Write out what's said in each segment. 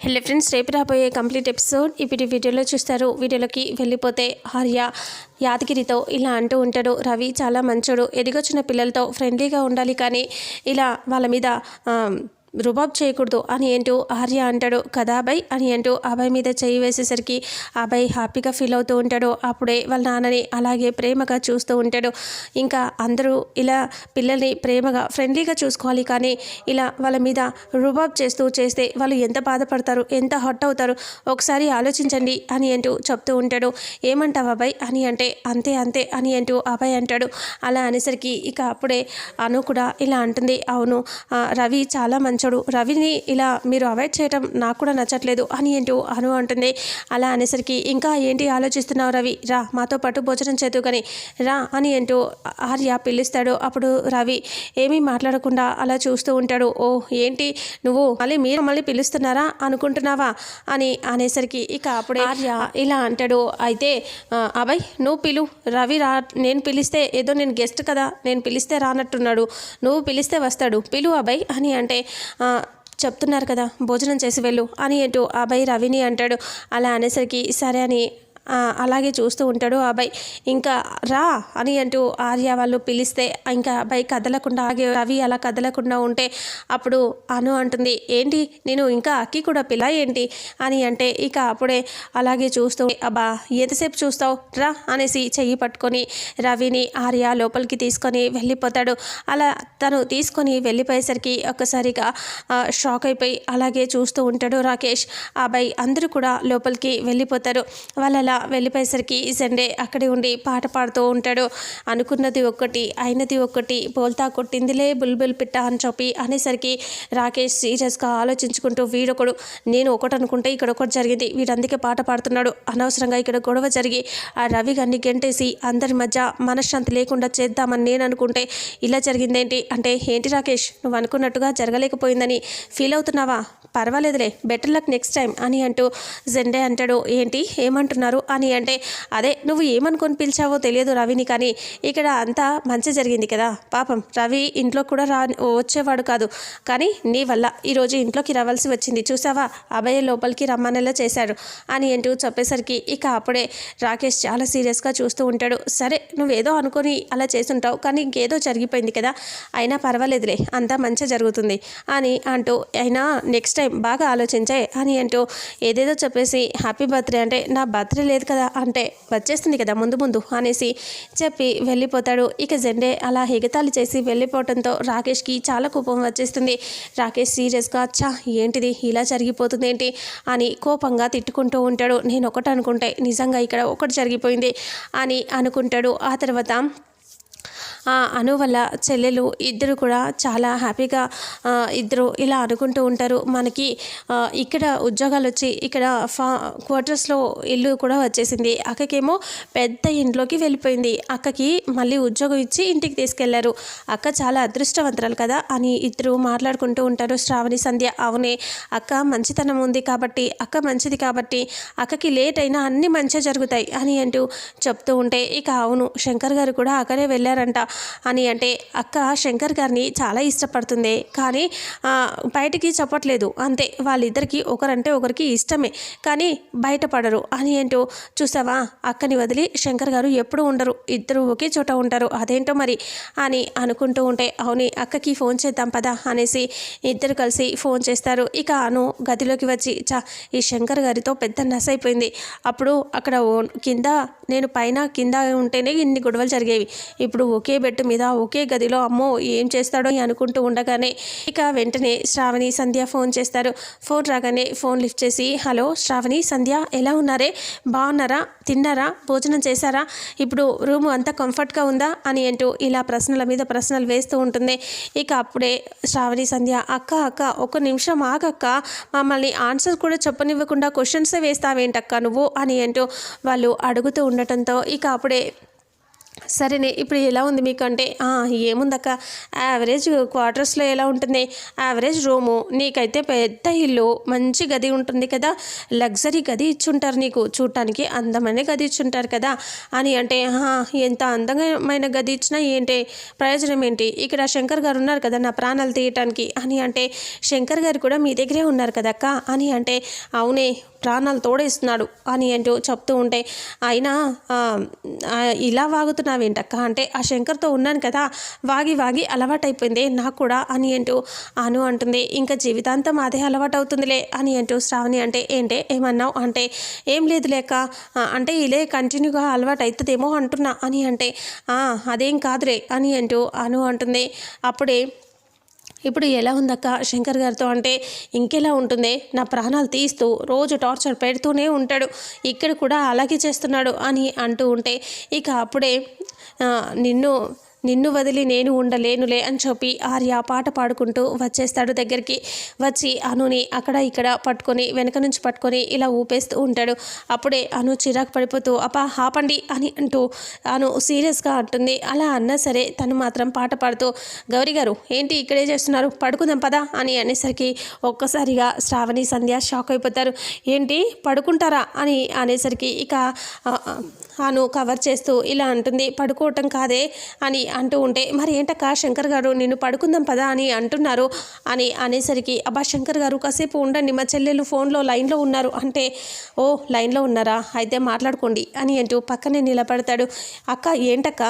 Hello friends రేపు రాబోయే complete episode ఇప్పుడు వీడియోలో చూస్తారు. వీడియోలోకి వెళ్ళిపోతే ఆర్య యాదగిరితో ఇలా అంటూ ఉంటాడు. రవి చాలా మంచోడు. ఎదిగొచ్చిన పిల్లలతో ఫ్రెండ్లీగా ఉండాలి కానీ ఇలా వాళ్ళ మీద రుబాబ్ చేయకూడదు అని అంటూ ఆర్య అంటాడు. కదా అభయ్? అని అంటూ అభయ్ మీద చేయి వేసేసరికి అభయ్ హ్యాపీగా ఫీల్ అవుతూ ఉంటాడు. అప్పుడే వాళ్ళ నాన్నని అలాగే ప్రేమగా చూస్తూ ఉంటాడు. ఇంకా అందరూ ఇలా పిల్లల్ని ప్రేమగా ఫ్రెండ్లీగా చూసుకోవాలి కానీ ఇలా వాళ్ళ మీద రుబాబ్ చేస్తూ చేస్తే వాళ్ళు ఎంత బాధపడతారు ఎంత హట్ అవుతారు? ఒకసారి ఆలోచించండి అని అంటూ చెప్తూ ఉంటాడు. ఏమంటావు అబ్బాయి అని అంటే అంతే అంతే అని అంటూ అబ్బాయి అంటాడు. అలా అనేసరికి ఇక అప్పుడే అను కూడా ఇలా అంటుంది. అవును రవి చాలా మంచోడు రవిని ఇలా మీరు అవాయిడ్ చేయటం నాకు కూడా నచ్చట్లేదు అని అంటూ అను అంటుంది. అలా అనేసరికి ఇంకా ఏంటి ఆలోచిస్తున్నావు రవి? రా మాతో పాటు భోజనం చేతు కానీ రా అని అంటూ ఆర్య పిలుస్తాడు. అప్పుడు రవి ఏమీ మాట్లాడకుండా అలా చూస్తూ ఉంటాడు. ఓ ఏంటి నువ్వు మళ్ళీ మీరు మళ్ళీ పిలుస్తున్నారా? అనుకుంటున్నావా? అని అనేసరికి ఇక అప్పుడే ఆర్య ఇలా అంటాడు. అయితే అభయ్ నువ్వు పిలు. రవి రా నేను పిలిస్తే ఏదో నేను గెస్ట్ కదా నేను పిలిస్తే రానట్టున్నాడు. నువ్వు పిలిస్తే వస్తాడు. పిలు అభయ్ అని అంటే చెప్తున్నారు కదా భోజనం చేసి వెళ్ళు అని అంటూ అభయ్ రవిని అంటాడు. అలా అనేసరికి సరే అని అలాగే చూస్తూ ఉంటాడు అబ్బాయి. ఇంకా రా అని అంటూ ఆర్య వాళ్ళు పిలిస్తే ఇంకా అబ్బాయి కదలకుండా ఆగే రవి అలా కదలకుండా ఉంటే అప్పుడు అను అంటుంది ఏంటి? నేను ఇంకా అక్కి కూడా పిల్ల ఏంటి? అని అంటే ఇక అప్పుడే అలాగే చూస్తూ అబ్బా ఎంతసేపు చూస్తావు? రా అనేసి చెయ్యి పట్టుకొని రవిని ఆర్య లోపలికి తీసుకొని వెళ్ళిపోతాడు. అలా తను తీసుకొని వెళ్ళిపోయేసరికి ఒక్కసారిగా షాక్ అయిపోయి అలాగే చూస్తూ ఉంటాడు రాకేష్. ఆ అబ్బాయి అందరూ కూడా లోపలికి వెళ్ళిపోతారు. వాళ్ళలా వెళ్ళిపోయేసరికి సండే అక్కడే ఉండి పాట పాడుతూ ఉంటాడు. అనుకున్నది ఒక్కటి అయినది ఒక్కటి బోల్తా కొట్టిందిలే బుల్బుల్ పిట్ట అని చెప్పి అనేసరికి రాకేష్ సీరియస్గా ఆలోచించుకుంటూ వీడొకడు నేను ఒకటి అనుకుంటే ఇక్కడ ఒకటి జరిగింది వీడందుకే పాట పాడుతున్నాడు. అనవసరంగా ఇక్కడ గొడవ జరిగి ఆ రవి గారిని గెంటేసి అందరి మధ్య మనశ్శాంతి లేకుండా చేద్దామని నేను అనుకుంటే ఇలా జరిగిందేంటి? అంటే ఏంటి రాకేష్ నువ్వు అనుకున్నట్టుగా జరగలేకపోయిందని ఫీల్ అవుతున్నావా? పర్వాలేదులే బెటర్ లక్ నెక్స్ట్ టైం అని అంటూ జెండే అంటాడు. ఏంటి? ఏమంటున్నారు? అని అంటే అదే నువ్వు ఏమనుకొని పిలిచావో తెలియదు రవిని కానీ ఇక్కడ అంతా మంచి జరిగింది కదా. పాపం రవి ఇంట్లో కూడా రా వచ్చేవాడు కాదు. కానీ నీ వల్ల ఈరోజు ఇంట్లోకి రావాల్సి వచ్చింది. చూసావా? అభయ లోపలికి రమ్మనేలా చేశాడు అని అంటూ చెప్పేసరికి ఇక అప్పుడే రాకేష్ చాలా సీరియస్గా చూస్తూ ఉంటాడు. సరే నువ్వేదో అనుకొని అలా చేసుంటావు కానీ ఇంకేదో జరిగిపోయింది కదా. అయినా పర్వాలేదులే అంతా మంచిగా జరుగుతుంది అని అంటూ అయినా నెక్స్ట్ టైం బాగా ఆలోచించాయి అని అంటూ ఏదేదో చెప్పేసి హ్యాపీ బర్త్డే అంటే నా బర్త్డే లేదు కదా అంటే వచ్చేస్తుంది కదా ముందు ముందు అనేసి చెప్పి వెళ్ళిపోతాడు. ఇక జెండే అలా ఎగతాళి చేసి వెళ్ళిపోవడంతో రాకేష్కి చాలా కోపం వచ్చేస్తుంది. రాకేష్ సీరియస్గా చా ఏంటిది? ఇలా జరిగిపోతుంది ఏంటి అని కోపంగా తిట్టుకుంటూ ఉంటాడు. నేను ఒకటి అనుకుంటే నిజంగా ఇక్కడ ఒకటి జరిగిపోయింది అని అనుకుంటాడు. ఆ తర్వాత అను వల్ల చెల్లెలు ఇద్దరు కూడా చాలా హ్యాపీగా ఇద్దరు ఇలా అనుకుంటూ ఉంటారు. మనకి ఇక్కడ ఉద్యోగాలు వచ్చి ఇక్కడ ఫా క్వార్టర్స్లో ఇల్లు కూడా వచ్చేసింది. అక్కకేమో పెద్ద ఇంట్లోకి వెళ్ళిపోయింది. అక్కకి మళ్ళీ ఉద్యోగం ఇచ్చి ఇంటికి తీసుకెళ్ళారు. అక్క చాలా అదృష్టవంతురాలు కదా అని ఇద్దరు మాట్లాడుకుంటూ ఉంటారు. శ్రావణి సంధ్య అవునే అక్క మంచితనం ఉంది కాబట్టి అక్క మంచిది కాబట్టి అక్కకి లేట్ అయినా అన్ని మంచిగా జరుగుతాయి అని అంటూ చెప్తూ ఉంటే ఇక అవును శంకర్ గారు కూడా అక్కడే వెళ్ళారంట. అని అంటే అక్క శంకర్ గారిని చాలా ఇష్టపడుతుంది కానీ బయటికి చెప్పట్లేదు. అంతే వాళ్ళిద్దరికీ ఒకరంటే ఒకరికి ఇష్టమే కానీ బయటపడరు. అని ఏంటో చూసావా అక్కని వదిలి శంకర్ గారు ఎప్పుడు ఉండరు ఇద్దరు ఒకే చోట ఉంటారు అదేంటో మరి? అని అనుకుంటూ ఉంటే అవుని అక్కకి ఫోన్ చేద్దాం పదా అనేసి ఇద్దరు కలిసి ఫోన్ చేస్తారు. ఇక అను గదిలోకి వచ్చి చా ఈ శంకర్ గారితో పెద్ద నస అయిపోయింది. అప్పుడు అక్కడ ఓ- కింద నేను పైన కింద ఉంటేనే ఇన్ని గొడవలు జరిగేవి. ఇప్పుడు ఒకే బెడ్ మీద ఒకే గదిలో అమ్మో ఏం చేస్తాడో అని అనుకుంటూ ఉండగానే ఇక వెంటనే శ్రావణి సంధ్య ఫోన్ చేస్తారు. ఫోన్ రాగానే ఫోన్ లిఫ్ట్ చేసి హలో శ్రావణి సంధ్య ఎలా ఉన్నారే? బాగున్నారా? తిన్నారా? భోజనం చేశారా? ఇప్పుడు రూమ్ అంతా కంఫర్ట్గా ఉందా? అని అంటూ ఇలా ప్రశ్నల మీద ప్రశ్నలు వేస్తూ ఉంటుంది. ఇక అప్పుడే శ్రావణి సంధ్య అక్క అక్క ఒక నిమిషం ఆగక్క. మమ్మల్ని ఆన్సర్ కూడా చెప్పనివ్వకుండా క్వశ్చన్సే వేస్తావేంటక్క నువ్వు? అని అంటూ వాళ్ళు అడుగుతూ ఉండటంతో ఇక అప్పుడే సరేనే ఇప్పుడు ఎలా ఉంది మీకు అంటే ఏముందక్క? యావరేజ్ క్వార్టర్స్లో ఎలా ఉంటుంది? యావరేజ్ రూము నీకైతే పెద్ద ఇల్లు మంచి గది ఉంటుంది కదా? లగ్జరీ గది ఇచ్చుంటారు నీకు చూడటానికి అందమైన గది ఇచ్చుంటారు కదా? అని అంటే ఎంత అందమైన గది ఇచ్చినా ఏంటి? ప్రయోజనం ఏంటి? ఇక్కడ శంకర్ గారు ఉన్నారు కదా నా ప్రాణాలు తీయటానికి. అని అంటే శంకర్ గారు కూడా మీ దగ్గరే ఉన్నారు కదక్క? అని అంటే అవునే ప్రాణాలు తోడేస్తున్నాడు అని అంటూ చెప్తూ ఉంటే అయినా ఇలా వాగుతున్నావేంటక్క? అంటే ఆ శంకర్తో ఉన్నాను కదా వాగి వాగి అలవాటైపోయింది నాకు కూడా అని అంటూ అను అంటుంది. ఇంకా జీవితాంతం అదే అలవాటు అవుతుందిలే అని అంటూ శ్రావణి అంటే ఏంటే ఏమన్నావు? అంటే ఏం లేదు లేక అంటే ఇలే కంటిన్యూగా అలవాటు అవుతుందేమో అంటున్నా అని అంటే అదేం కాదులే అని అంటూ అను అంటుంది. అప్పుడే ఇప్పుడు ఎలా ఉందక్క శంకర్ గారితో అంటే ఇంకెలా ఉంటుంది? నా ప్రాణాలు తీస్తూ రోజు టార్చర్ పెడుతూనే ఉంటాడు. ఇక్కడ కూడా అలాగే చేస్తున్నాడు అని అంటూ ఉంటే ఇక అప్పుడే నిన్ను నిన్ను వదిలి నేను ఉండలేనులే అని చెప్పి ఆర్య పాట పాడుకుంటూ వచ్చేస్తాడు దగ్గరికి. వచ్చి అనుని అక్కడ ఇక్కడ పట్టుకొని వెనక నుంచి పట్టుకొని ఇలా ఊపేస్తూ ఉంటాడు. అప్పుడే అను చిరాకు పడిపోతూ అపా హాపండి అని అంటూ అను సీరియస్గా అంటుంది. అలా అన్నా సరే తను మాత్రం పాట పాడుతూ గౌరీ గారు ఏంటి ఇక్కడే చేస్తున్నారు? పడుకుందాం పదా అని అనేసరికి ఒక్కసారిగా శ్రావణి సంధ్య షాక్ అయిపోతారు. ఏంటి? పడుకుంటారా? అని అనేసరికి ఇక అను కవర్ చేస్తూ ఇలా అంటుంది పడుకోవటం కాదే అని అంటూ ఉంటే మరి ఏంటక్క శంకర్ గారు నిన్ను పడుకుందాం పదా అని అంటున్నారు. అని అనేసరికి అబ్బా శంకర్ గారు కాసేపు ఉండండి మా చెల్లెలు ఫోన్లో లైన్లో ఉన్నారు. అంటే ఓ లైన్లో ఉన్నారా? అయితే మాట్లాడుకోండి అని అంటూ పక్కనే నిలబడతాడు. అక్క ఏంటక్క?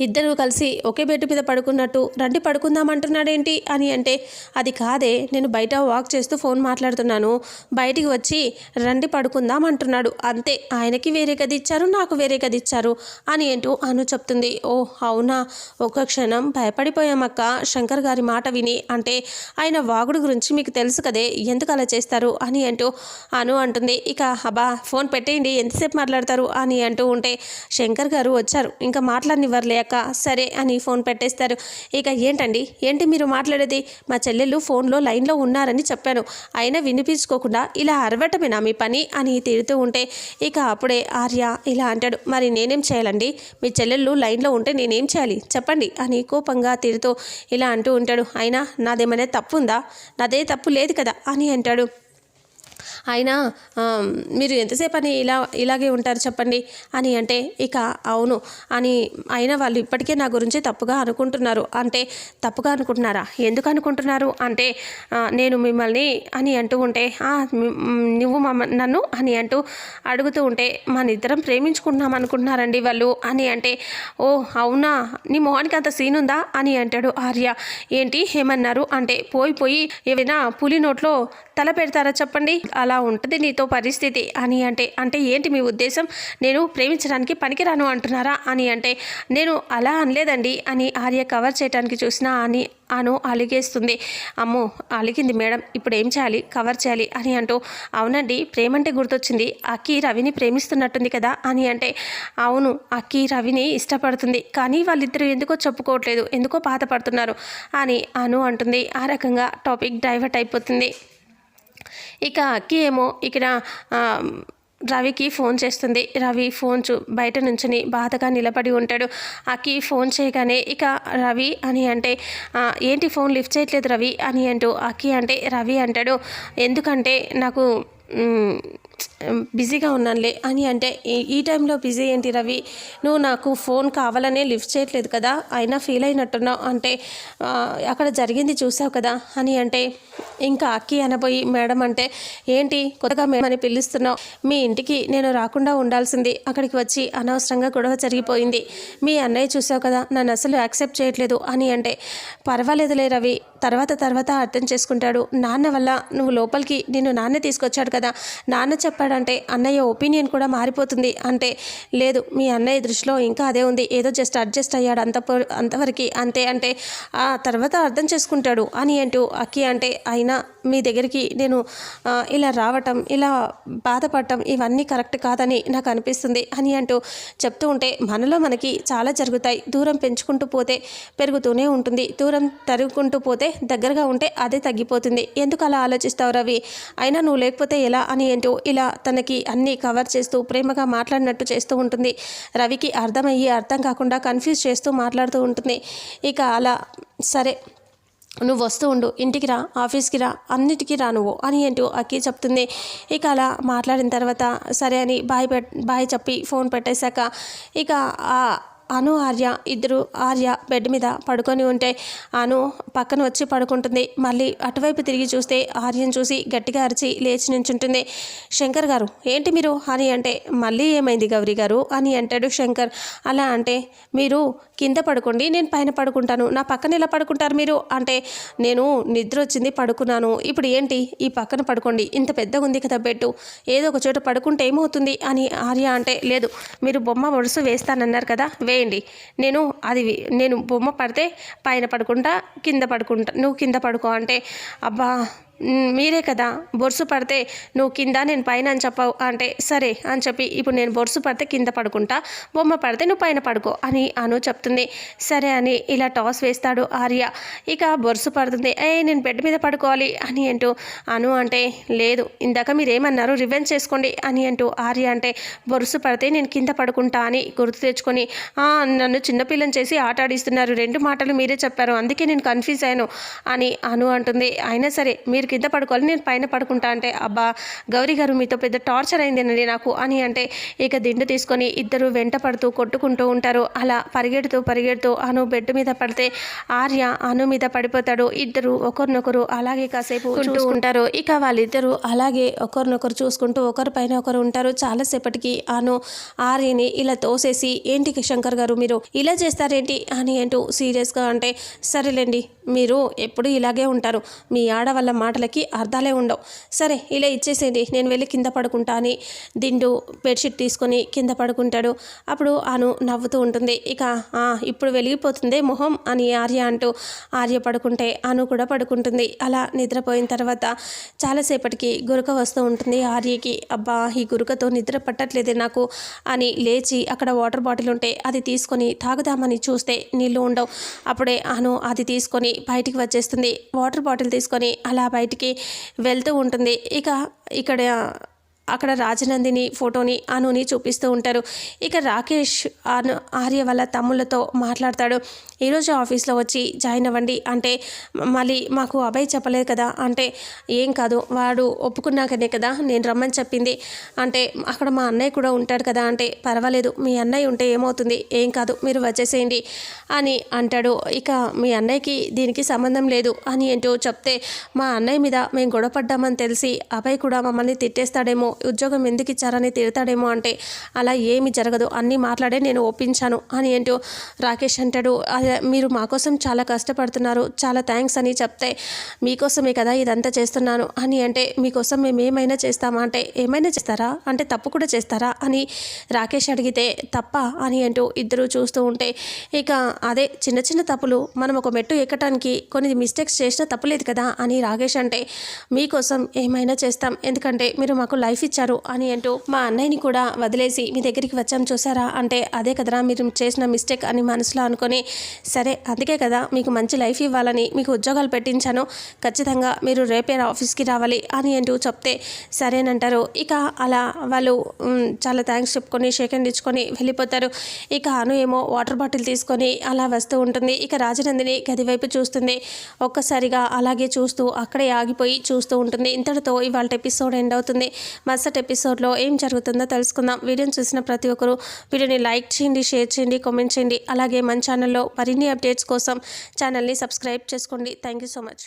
ఇద్దరూ కలిసి ఒకే బెడ్ మీద పడుకున్నట్టు రండి పడుకుందామంటున్నాడేంటి? అని అంటే అది కాదే నేను బయట వాక్ చేస్తూ ఫోన్ మాట్లాడుతున్నాను. బయటికి వచ్చి రండి పడుకుందాం అంటున్నాడు అంతే ఆయనకి వేరే గది ఇచ్చారు నాకు వేరే గది ఇచ్చారు అని అంటూ అను చెప్తుంది. ఓ అవునా? ఒక క్షణం భయపడిపోయామక్క? శంకర్ గారి మాట విని అంటే ఆయన వాగుడు గురించి మీకు తెలుసు కదే ఎందుకు అలా చేస్తారు? అని అంటూ అను అంటుంది. ఇక అబ్బా ఫోన్ పెట్టేయండి ఎంతసేపు మాట్లాడతారు? అని అంటూ ఉంటే శంకర్ గారు వచ్చారు ఇంకా మాట్లాడనివ్వరు లేక సరే అని ఫోన్ పెట్టేస్తారు. ఇక ఏంటండి? ఏంటి మీరు మాట్లాడేది? మా చెల్లెళ్ళు ఫోన్లో లైన్లో ఉన్నారని చెప్పాను. అయినా వినిపించుకోకుండా ఇలా అరవటమేనా మీ పని? అని తిడుతూ ఉంటే ఇక అప్పుడే ఆర్య ఇలా అంటాడు. మరి నేనేం చేయాలండి? మీ చెల్లెళ్ళు లైన్లో ఉంటే నేనేం చేయాలి? చెప్పండి అని కోపంగా తిడుతూ ఇలా అంటూ ఉంటాడు. అయినా నాదేమైనా తప్పు ఉందా? నాదే తప్పు లేదు కదా? అని అంటాడు. అయినా మీరు ఎంతసేపు అని ఇలా ఇలాగే ఉంటారు చెప్పండి? అని అంటే ఇక అవును. అని అయినా వాళ్ళు ఇప్పటికే నా గురించి తప్పుగా అనుకుంటున్నారు. అంటే తప్పుగా అనుకుంటున్నారా? ఎందుకు అనుకుంటున్నారు? అంటే నేను మిమ్మల్ని అని అంటూ ఉంటే నువ్వు మమ్మ నన్ను అని అంటూ అడుగుతూ ఉంటే మన ఇద్దరం ప్రేమించుకుంటున్నాం అనుకుంటున్నారండి వాళ్ళు. అని అంటే ఓ అవునా? నీ మొహానికి అంత సీన్ ఉందా? అని అంటాడు ఆర్య. ఏంటి? ఏమన్నారు? అంటే పోయి పోయి ఏమైనా పులి నోట్లో తల పెడతారా చెప్పండి? అలా ఉంటుంది నీతో పరిస్థితి అని అంటే అంటే ఏంటి మీ ఉద్దేశం? నేను ప్రేమించడానికి పనికిరాను అంటున్నారా అని అంటే నేను అలా అనలేదండి అని ఆర్య కవర్ చేయడానికి చూసినా అని అను అలిగేస్తుంది. అమ్మో అలిగింది మేడం ఇప్పుడు ఏం చేయాలి? కవర్ చేయాలి అని అంటూ అవునండి ప్రేమంటే గుర్తొచ్చింది. అక్కి రవిని ప్రేమిస్తున్నట్టుంది కదా అని అంటే అవును అక్కి రవిని ఇష్టపడుతుంది. కానీ వాళ్ళిద్దరూ ఎందుకో చెప్పుకోవట్లేదు ఎందుకో బాధపడుతున్నారు అని అను అంటుంది. ఆ రకంగా టాపిక్ డైవర్ట్ అయిపోతుంది. ఇక అక్కి ఏమో ఇక్కడ రవికి ఫోన్ చేస్తుంది. రవి ఫోన్ చూ బయట నుంచుని బాధగా నిలబడి ఉంటాడు. అక్కి ఫోన్ చేయగానే ఇక రవి అని అంటే ఏంటి ఫోన్ లిఫ్ట్ చేయట్లేదు రవి అని అంటూ అక్కి అంటే రవి అంటాడు ఎందుకంటే నాకు బిజీగా ఉన్నానులే అని అంటే "ఈ- ఈ టైంలో బిజీ ఏంటి రవి? నువ్వు నాకు ఫోన్ కావాలనే లిఫ్ట్ చేయట్లేదు కదా అయినా ఫీల్ అయినట్టున్నావు అంటే అక్కడ జరిగింది చూసావు కదా అని అంటే ఇంకా అక్కి అనబోయి మేడం అంటే ఏంటి కొత్తగా మేడం అని పిలుస్తున్నావు? మీ ఇంటికి నేను రాకుండా ఉండాల్సింది అక్కడికి వచ్చి అనవసరంగా గొడవ జరిగిపోయింది. మీ అన్నయ్య చూసావు కదా నన్ను అసలు యాక్సెప్ట్ చేయట్లేదు అని అంటే పర్వాలేదులే రవి తర్వాత తర్వాత అర్థం చేసుకుంటాడు. నాన్న వల్ల నువ్వు లోపలికి నిన్ను నాన్న తీసుకొచ్చాడు కదా నాన్న చెప్పాడంటే అన్నయ్య ఒపీనియన్ కూడా మారిపోతుంది. అంటే లేదు మీ అన్నయ్య దృష్టిలో ఇంకా అదే ఉంది. ఏదో జస్ట్ అడ్జస్ట్ అయ్యాడు అంత అంతవరకు. అంతే అంటే ఆ తర్వాత అర్థం చేసుకుంటాడు. అని అంటూ అక్కి అంటే అయినా మీ దగ్గరికి నేను ఇలా రావటం ఇలా బాధపడటం ఇవన్నీ కరెక్ట్ కాదని నాకు అనిపిస్తుంది. అని అంటూ చెప్తూ ఉంటే మనలో మనకి చాలా జరుగుతాయి. దూరం పెంచుకుంటూ పోతే పెరుగుతూనే ఉంటుంది. దూరం తరుగుకుంటూ పోతే దగ్గరగా ఉంటే అదే తగ్గిపోతుంది. ఎందుకు అలా ఆలోచిస్తావు రవి? అయినా నువ్వు లేకపోతే ఎలా? అని ఏంటో ఇలా ఇలా తనకి అన్నీ కవర్ చేస్తూ ప్రేమగా మాట్లాడినట్టు చేస్తూ ఉంటుంది. రవికి అర్థమయ్యి అర్థం కాకుండా కన్ఫ్యూజ్ చేస్తూ మాట్లాడుతూ ఉంటుంది. ఇక అలా సరే నువ్వు వస్తూ ఉండు ఇంటికి రా ఆఫీస్కి రా అన్నిటికీ రా నువ్వు అని ఏంటో అక్కి చెప్తుంది. ఇక అలా మాట్లాడిన తర్వాత సరే అని బాయ్ పెట్ బాయ్ చెప్పి ఫోన్ పెట్టేశాక ఇక అను ఆర్య ఇద్దరు ఆర్య బెడ్ మీద పడుకొని ఉంటే అను పక్కన వచ్చి పడుకుంటుంది. మళ్ళీ అటువైపు తిరిగి చూస్తే ఆర్యను చూసి గట్టిగా అరిచి లేచి నించుంటుంది. శంకర్ గారు ఏంటి మీరు అని అంటే మళ్ళీ ఏమైంది గౌరీ గారు అని అంటాడు శంకర్. అలా అంటే మీరు కింద పడుకోండి నేను పైన పడుకుంటాను. నా పక్కన ఎలా పడుకుంటారు మీరు? అంటే నేను నిద్ర వచ్చింది పడుకున్నాను. ఇప్పుడు ఏంటి? ఈ పక్కన పడుకోండి. ఇంత పెద్దగా ఉంది కదా బెట్టు ఏదో ఒక చోట పడుకుంటే ఏమవుతుంది అని ఆర్య అంటే లేదు మీరు బొమ్మ వరుస వేస్తానన్నారు కదా వే వేయండి నేను అది నేను బొమ్మ పడితే పైన పడుకుంటా కింద పడుకుంటా నువ్వు కింద పడుకో అంటే అబ్బా మీరే కదా. బొరుసు పడితే నువ్వు కింద నేను పైన అని చెప్పావు. అంటే సరే అని చెప్పి ఇప్పుడు నేను బొరుసు పడితే కింద పడుకుంటా. బొమ్మ పడితే నువ్వు పైన పడుకో అని అను చెప్తుంది. సరే అని ఇలా టాస్ వేస్తాడు ఆర్య. ఇక బొరుసు పడుతుంది. ఏ నేను బెడ్ మీద పడుకోవాలి అని అంటూ అను అంటే లేదు ఇందాక మీరేమన్నారు రివెంజ్ చేసుకోండి అని అంటూ ఆర్య అంటే బొరుసు పడితే నేను కింద పడుకుంటా అని గుర్తు తెచ్చుకొని నన్ను చిన్నపిల్లని చేసి ఆట ఆడిస్తున్నారు. రెండు మాటలు మీరే చెప్పారు. అందుకే నేను కన్ఫ్యూజ్ అయ్యాను అని అను అంటుంది. అయినా సరే మీరు కింద పడుకోవాలి? నేను పైన పడుకుంటా అంటే అబ్బా గౌరీ గారు మీతో పెద్ద టార్చర్ అయిందేనండి నాకు. అని అంటే ఇక దిండు తీసుకొని ఇద్దరు వెంట పడుతూ కొట్టుకుంటూ ఉంటారు. అలా పరిగెడుతూ పరిగెడుతూ అను బెడ్ మీద పడితే ఆర్య అను మీద పడిపోతాడు. ఇద్దరు ఒకరినొకరు అలాగే కాసేపు చూసుకుంటారు. ఇక వాళ్ళిద్దరూ అలాగే ఒకరినొకరు చూసుకుంటూ ఒకరి పైన ఒకరు ఉంటారు. చాలాసేపటికి అను ఆర్యని ఇలా తోసేసి ఏంటి శంకర్ గారు మీరు ఇలా చేస్తారేంటి? అని అంటూ సీరియస్గా అంటే సరేలేండి మీరు ఎప్పుడు ఇలాగే ఉంటారు. మీ ఆడవాళ్ళ మాటలకి అర్థాలే ఉండవు. సరే ఇలా ఇచ్చేసేయండి. నేను వెళ్ళి కింద పడుకుంటా అని దిండు బెడ్షీట్ తీసుకొని కింద పడుకుంటాడు. అప్పుడు అను నవ్వుతూ ఉంటుంది. ఇక ఇప్పుడు వెలిగిపోతుంది మొహం అని ఆర్య అంటూ ఆర్య పడుకుంటే అను కూడా పడుకుంటుంది. అలా నిద్రపోయిన తర్వాత చాలాసేపటికి గురుక వస్తూ ఉంటుంది ఆర్యకి. అబ్బా ఈ గురుకతో నిద్ర పట్టట్లేదే నాకు అని లేచి అక్కడ వాటర్ బాటిల్ ఉంటే అది తీసుకొని తాగుదామని చూస్తే నీళ్ళు ఉండవు. అప్పుడే అను అది తీసుకొని బయటికి వచ్చేస్తుంది. వాటర్ బాటిల్ తీసుకొని అలా బయటికి వెళ్తూ ఉంటుంది. ఇక ఇక్కడ అక్కడ రాజనందిని ఫోటోని అనుని చూపిస్తూ ఉంటారు. ఇక రాకేష్ అను ఆర్య వాళ్ళ తమ్ముళ్ళతో మాట్లాడతాడు. ఈరోజు ఆఫీస్లో వచ్చి జాయిన్ అవ్వండి అంటే మళ్ళీ మాకు అభయ్ చెప్పలేదు కదా అంటే ఏం కాదు వాడు ఒప్పుకున్నాకనే కదా నేను రమ్మని చెప్పింది అంటే అక్కడ మా అన్నయ్య కూడా ఉంటాడు కదా అంటే పర్వాలేదు మీ అన్నయ్య ఉంటే ఏమవుతుంది ఏం కాదు మీరు వచ్చేసేయండి అని అంటాడు. ఇక మీ అన్నయ్యకి దీనికి సంబంధం లేదు అని ఏంటో చెప్తే మా అన్నయ్య మీద మేము గొడవపడ్డామని తెలిసి అభయ్ కూడా మమ్మల్ని తిట్టేస్తాడేమో ఉద్యోగం ఎందుకు ఇచ్చారని తిడతాడేమో అంటే అలా ఏమి జరగదు అన్నీ మాట్లాడే నేను ఒప్పించాను అని ఏంటో రాకేష్ అంటాడు. మీరు మా కోసం చాలా కష్టపడుతున్నారు చాలా థ్యాంక్స్ అని చెప్తే మీకోసమే కదా ఇదంతా చేస్తున్నాను అని అంటే మీకోసం మేము ఏమైనా చేస్తామా? అంటే ఏమైనా చేస్తారా? అంటే తప్పు కూడా చేస్తారా? అని రాకేష్ అడిగితే తప్ప అని అంటూ ఇద్దరు చూస్తూ ఉంటే ఇక అదే చిన్న చిన్న తప్పులు మనం ఒక మెట్టు ఎక్కటానికి కొన్ని మిస్టేక్స్ చేసినా తప్పులేదు కదా అని రాకేష్ అంటే మీకోసం ఏమైనా చేస్తాం ఎందుకంటే మీరు మాకు లైఫ్ ఇచ్చారు అని అంటూ మా అన్నయ్యని కూడా వదిలేసి మీ దగ్గరికి వచ్చాం చూసారా? అంటే అదే కదరా మీరు చేసిన మిస్టేక్ అని మనసులో అనుకొని సరే అందుకే కదా మీకు మంచి లైఫ్ ఇవ్వాలని మీకు ఉద్యోగాలు పెట్టించాను. ఖచ్చితంగా మీరు రేపే ఆఫీస్కి రావాలి అని అంటూ చెప్తే సరేనంటారు. ఇక అలా వాళ్ళు చాలా థ్యాంక్స్ చెప్పుకొని షేక్ హ్యాండ్ ఇచ్చుకొని వెళ్ళిపోతారు. ఇక అను ఏమో వాటర్ బాటిల్ తీసుకొని అలా వస్తూ ఉంటుంది. ఇక రాజనందిని గది వైపు చూస్తుంది. ఒక్కసారిగా అలాగే చూస్తూ అక్కడే ఆగిపోయి చూస్తూ ఉంటుంది. ఇంతటితో ఇవాళ ఎపిసోడ్ ఎండ్ అవుతుంది. మరుసటి ఎపిసోడ్లో ఏం జరుగుతుందో తెలుసుకుందాం. వీడియోని చూసిన ప్రతి ఒక్కరు వీడియోని లైక్ చేయండి షేర్ చేయండి కామెంట్ చేయండి. అలాగే మన ఛానల్లో మరిన్ని అప్డేట్స్ కోసం ఛానల్ని సబ్స్క్రైబ్ చేసుకోండి. Thank you so much.